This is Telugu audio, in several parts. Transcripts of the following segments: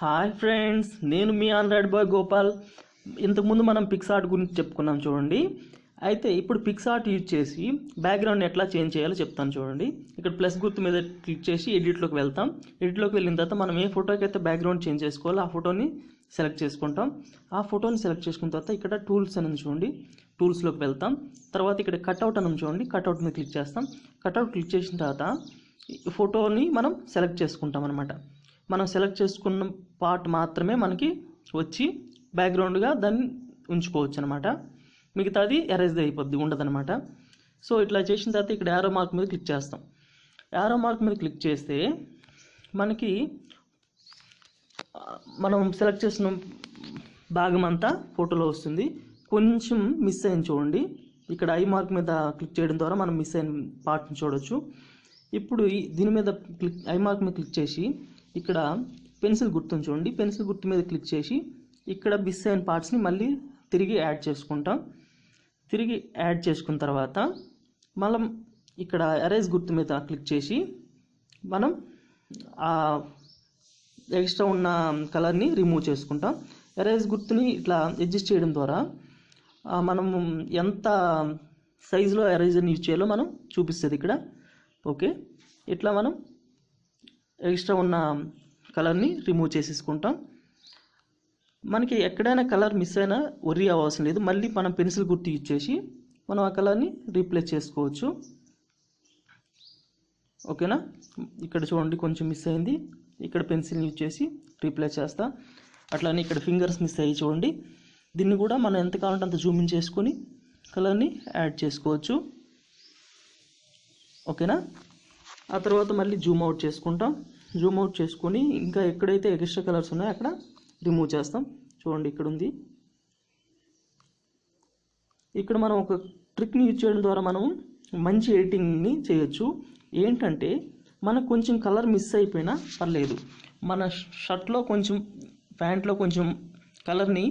హాయ్ ఫ్రెండ్స్ నేను మీ ఆండ్రాయిడ్ బాయ్ గోపాల్. ఇంతకుముందు మనం పిక్స్ ఆర్ట్ గురించి చెప్పుకున్నాం చూడండి. అయితే ఇప్పుడు పిక్స్ ఆర్ట్ యూజ్ చేసి బ్యాక్గ్రౌండ్ ఎట్లా చేంజ్ చేయాలో చెప్తాను చూడండి. ఇక్కడ ప్లస్ గుర్తు మీద క్లిక్ చేసి ఎడిట్లోకి వెళ్తాం. ఎడిట్లోకి వెళ్ళిన తర్వాత మనం ఏ ఫోటోకి అయితే బ్యాక్గ్రౌండ్ చేంజ్ చేసుకోవాలో ఆ ఫోటోని సెలెక్ట్ చేసుకుంటాం. ఆ ఫోటోని సెలెక్ట్ చేసుకున్న తర్వాత ఇక్కడ టూల్స్ అని చూడండి. టూల్స్లోకి వెళ్తాం. తర్వాత ఇక్కడ కట్అవుట్ అని చూడండి. కట్అవుట్ మీద క్లిక్ చేస్తాం. కట్అవుట్ క్లిక్ చేసిన తర్వాత ఫోటోని మనం సెలెక్ట్ చేసుకుంటాం అనమాట మనం సెలెక్ట్ చేసుకున్న పార్ట్ మాత్రమే మనకి వచ్చి బ్యాక్గ్రౌండ్గా దాన్ని ఉంచుకోవచ్చు అనమాట మిగతాది ఎరేజ్ అయిపోద్ది ఉండదనమాట సో ఇట్లా చేసిన తర్వాత ఇక్కడ యారో మార్క్ మీద క్లిక్ చేస్తాం. యారో మార్క్ మీద క్లిక్ చేస్తే మనకి మనం సెలెక్ట్ చేసిన భాగం అంతా ఫోటోలో వస్తుంది. కొంచెం మిస్ అయింది చూడండి. ఇక్కడ ఐ మార్క్ మీద క్లిక్ చేయడం ద్వారా మనం మిస్ అయిన పార్ట్ని చూడొచ్చు. ఇప్పుడు ఈ- దీని మీద క్లిక్ ఐ మార్క్ మీద క్లిక్ చేసి ఇక్కడ పెన్సిల్ గుర్తుని చూడండి. పెన్సిల్ గుర్తు మీద క్లిక్ చేసి ఇక్కడ మిస్ అయిన పార్ట్స్ని మళ్ళీ తిరిగి యాడ్ చేసుకుంటాం. తిరిగి యాడ్ చేసుకున్న తర్వాత మనం ఇక్కడ ఎరేజ్ గుర్తు మీద క్లిక్ చేసి మనం ఆ ఎక్స్ట్రా ఉన్న కలర్ని రిమూవ్ చేసుకుంటాం. ఎరేజ్ గుర్తుని ఇట్లా అడ్జస్ట్ చేయడం ద్వారా మనం ఎంత సైజులో ఎరేజర్ని యూజ్ చేయాలో మనం చూపిస్తుంది ఇక్కడ. ఓకే. ఇట్లా మనం ఎక్స్ట్రా ఉన్న కలర్ని రిమూవ్ చేసేసుకుంటాం. మనకి ఎక్కడైనా కలర్ మిస్ అయినా worry అవ్వాల్సిన లేదు. మళ్ళీ మనం పెన్సిల్ గుర్తు యూజ్ చేసి మనం ఆ కలర్ని రీప్లేస్ చేసుకోవచ్చు. ఓకేనా? ఇక్కడ చూడండి కొంచెం మిస్ అయింది. ఇక్కడ పెన్సిల్ యూజ్ చేసి రీప్లేస్ చేస్తా. అట్లానే ఇక్కడ ఫింగర్స్ మిస్ అయ్యి చూడండి. దీన్ని కూడా మనం ఎంత కావాలంటే అంత జూమింగ్ చేసుకొని కలర్ని యాడ్ చేసుకోవచ్చు. ఓకేనా? ఆ తర్వాత మళ్ళీ జూమ్ అవుట్ చేసుకుంటాం. జూమ్ అవుట్ చేసుకొని ఇంకా ఎక్కడైతే ఎక్స్ట్రా కలర్స్ ఉన్నాయో అక్కడ రిమూవ్ చేస్తాం. చూడండి ఇక్కడ ఉంది ఇక్కడ మనం ఒక ట్రిక్ని యూజ్ చేయడం ద్వారా మనం మంచి ఎడిటింగ్ని చేయొచ్చు. ఏంటంటే మనకు కొంచెం కలర్ మిస్ అయిపోయినా పర్లేదు. మన షర్ట్లో కొంచెం ప్యాంట్లో కొంచెం కలర్ని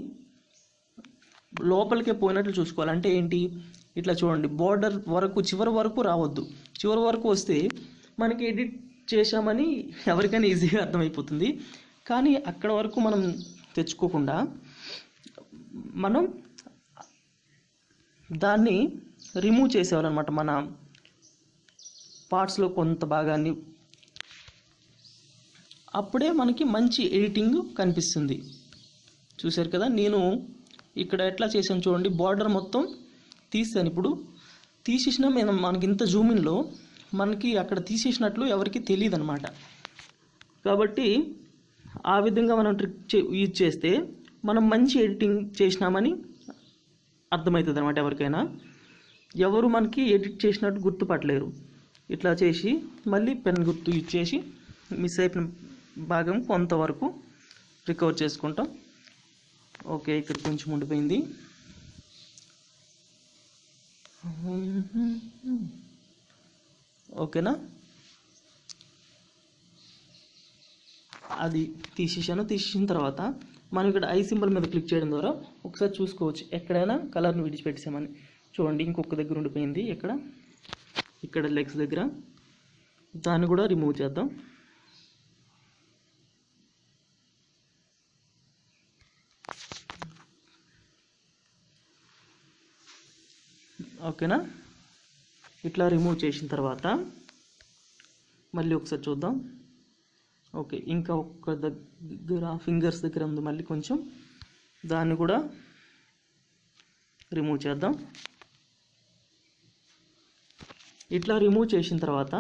లోపలికే పోయినట్లు చూసుకోవాలి. అంటే ఏంటి? ఇట్లా చూడండి. బార్డర్ వరకు చివరి వరకు రావద్దు. చివరి వరకు వస్తే మనకి ఎడిట్ చేశామని ఎవరికైనా ఈజీగా అర్థమైపోతుంది. కానీ అక్కడ వరకు మనం తెచ్చుకోకుండా మనం దాన్ని రిమూవ్ చేసేవారనమాట మన పార్ట్స్లో కొంత భాగాన్ని. అప్పుడే మనకి మంచి ఎడిటింగ్ కనిపిస్తుంది. చూశారు కదా? నేను ఇక్కడ ఎట్లా చేసాను చూడండి బార్డర్ మొత్తం తీసాను ఇప్పుడు తీసేసిన మేము మనకి ఇంత జూమిన్లో మనకి అక్కడ తీసేసినట్లు ఎవరికి తెలియదు అనమాట కాబట్టి ఆ విధంగా మనం ట్రిక్ చే యూజ్ చేస్తే మనం మంచి ఎడిటింగ్ చేసినామని అర్థమవుతుంది అనమాట ఎవరికైనా. ఎవరు మనకి ఎడిట్ చేసినట్టు గుర్తుపట్టలేరు. ఇట్లా చేసి మళ్ళీ పెన్ గుర్తు యూజ్ చేసి మిస్ అయిపోయిన భాగం కొంతవరకు రికవర్ చేసుకుంటాం. ఓకే ఇక్కడ కొంచెం ఉండిపోయింది. ఓకేనా? అది తీసేసాను. తీసేసిన తర్వాత మనం ఇక్కడ ఐ సింబల్ మీద క్లిక్ చేయడం ద్వారా ఒకసారి చూసుకోవచ్చు. ఎక్కడైనా కలర్ని విడిచిపెట్టేసామని. చూడండి ఇంకొక దగ్గర ఉండిపోయింది. ఇక్కడ ఇక్కడ లెగ్స్ దగ్గర. దాన్ని కూడా రిమూవ్ చేద్దాం. ఓకేనా? ఇట్లా రిమూవ్ చేసిన తర్వాత మళ్ళీ ఒకసారి చూద్దాం. ఓకే ఇంకా ఒక్క దగ్గర ఫింగర్స్ దగ్గర ఉంది మళ్ళీ కొంచెం. దాన్ని కూడా రిమూవ్ చేద్దాం. ఇట్లా రిమూవ్ చేసిన తర్వాత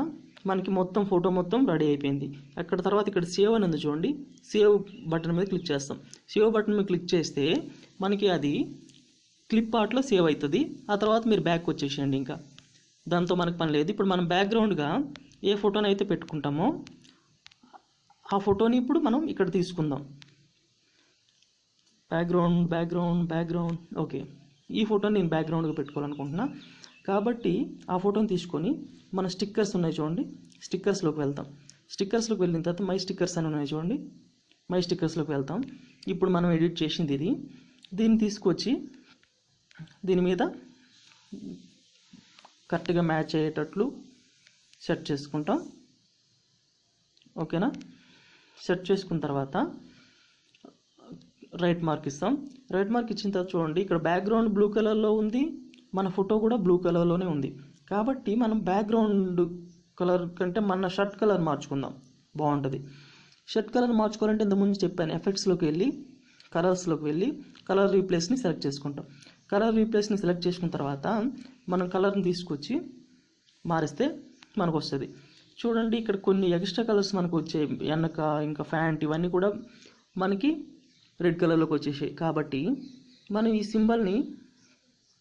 మనకి మొత్తం ఫోటో మొత్తం రెడీ అయిపోయింది. అక్కడ తర్వాత ఇక్కడ సేవ్ అని ఉంది చూడండి. సేవ్ బటన్ మీద క్లిక్ చేస్తాం. సేవ్ బటన్ మీద క్లిక్ చేస్తే మనకి అది క్లిప్ ఆర్ట్లో సేవ్ అవుతుంది. ఆ తర్వాత మీరు బ్యాక్ వచ్చేసేయండి ఇంకా. దాంతో మనకు పని లేదు. ఇప్పుడు మనం బ్యాక్గ్రౌండ్గా ఏ ఫోటోని అయితే పెట్టుకుంటామో ఆ ఫోటోని ఇప్పుడు మనం ఇక్కడ తీసుకుందాం. బ్యాక్గ్రౌండ్ బ్యాక్గ్రౌండ్ బ్యాక్గ్రౌండ్ ఓకే ఈ ఫోటోని నేను బ్యాక్గ్రౌండ్గా పెట్టుకోవాలనుకుంటున్నా. కాబట్టి ఆ ఫోటోని తీసుకొని మన స్టిక్కర్స్ ఉన్నాయి చూడండి. స్టిక్కర్స్లోకి వెళ్తాం. స్టిక్కర్స్లోకి వెళ్ళిన తర్వాత మై స్టిక్కర్స్ అని ఉన్నాయి చూడండి. మై స్టిక్కర్స్లోకి వెళ్తాం. ఇప్పుడు మనం ఎడిట్ చేసింది ఇది. దీన్ని తీసుకొచ్చి దీని మీద కరెక్ట్గా మ్యాచ్ అయ్యేటట్లు సెట్ చేసుకుంటాం. ఓకేనా? సెట్ చేసుకున్న తర్వాత రైట్ మార్క్ ఇస్తాం. రైట్ మార్క్ ఇచ్చిన తర్వాత చూడండి ఇక్కడ బ్యాక్గ్రౌండ్ బ్లూ కలర్లో ఉంది మన ఫోటో కూడా బ్లూ కలర్లోనే ఉంది. కాబట్టి మనం బ్యాక్గ్రౌండ్ కలర్ కంటే మన షర్ట్ కలర్ మార్చుకుందాం. బాగుంటుంది. షర్ట్ కలర్ మార్చుకోవాలంటే ఇంతకుముందు చెప్పాను ఎఫెక్ట్స్లోకి వెళ్ళి కలర్స్లోకి వెళ్ళి కలర్ రీప్లేస్ని సెలెక్ట్ చేసుకుంటాం. కలర్ రీప్లేస్ని సెలెక్ట్ చేసుకున్న తర్వాత మనం కలర్ని తీసుకొచ్చి మారిస్తే మనకు వస్తుంది చూడండి ఇక్కడ కొన్ని ఎక్స్ట్రా కలర్స్ మనకు వచ్చాయి. వెనక ఇంకా ఫ్యాంట్ ఇవన్నీ కూడా మనకి రెడ్ కలర్లోకి వచ్చేసాయి. కాబట్టి మనం ఈ సింబల్ని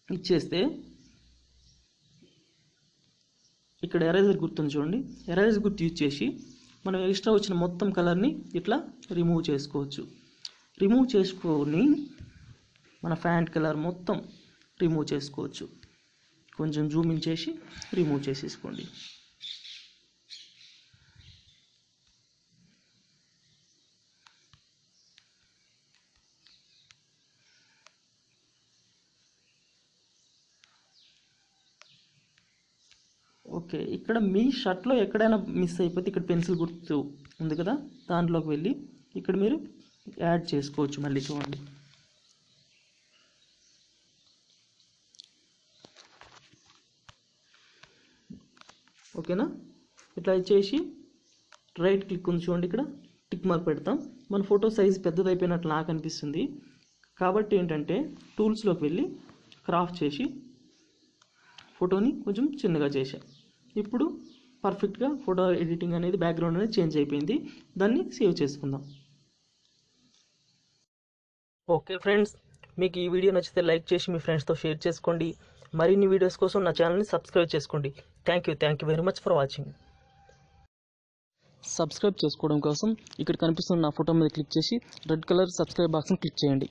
ఇచ్చేస్తే ఇక్కడ ఎరేజర్ గుర్తుంది చూడండి. ఎరేజర్ గుర్తు యూజ్ చేసి మనం ఎక్స్ట్రా వచ్చిన మొత్తం కలర్ని ఇట్లా రిమూవ్ చేసుకోవచ్చు. రిమూవ్ చేసుకొని మన ఫ్యాంట్ కలర్ మొత్తం రిమూవ్ చేసుకోవచ్చు. కొంచెం జూమ్ ఇన్ చేసి రిమూవ్ చేసేసుకోండి. ఓకే ఇక్కడ మీ షర్ట్లో ఎక్కడైనా మిస్ అయిపోతే ఇక్కడ పెన్సిల్ గుర్తు ఉంది కదా? దాంట్లోకి వెళ్ళి ఇక్కడ మీరు యాడ్ చేసుకోవచ్చు మళ్ళీ చూడండి. ఓకేనా? ఇట్లా చేసి రైట్ క్లిక్ ఉంది చూడండి ఇక్కడ. టిక్ మార్క్ పెడతాం. మన ఫోటో సైజ్ పెద్దదైపోయినట్లు నాకు అనిపిస్తుంది. కాబట్టి ఏంటంటే టూల్స్లోకి వెళ్ళి క్రాఫ్ట్ చేసి ఫోటోని కొంచెం చిన్నగా చేశా. ఇప్పుడు పర్ఫెక్ట్గా ఫోటో ఎడిటింగ్ అనేది బ్యాక్గ్రౌండ్ అనేది చేంజ్ అయిపోయింది. దాన్ని సేవ్ చేసుకుందాం. ఓకే ఫ్రెండ్స్ మీకు ఈ వీడియో నచ్చితే లైక్ చేసి మీ ఫ్రెండ్స్తో షేర్ చేసుకోండి. మరిన్ని వీడియోస్ కోసం నా ఛానల్ని సబ్స్క్రైబ్ చేసుకోండి. Thank you thank you very much for watching subscribe చేసుకోవడం కోసం ఇక్కడ కనిపిస్తున్న నా ఫోటో మీద క్లిక్ చేసి రెడ్ కలర్ సబ్స్క్రైబ్ బాక్స్ని క్లిక్ చేయండి.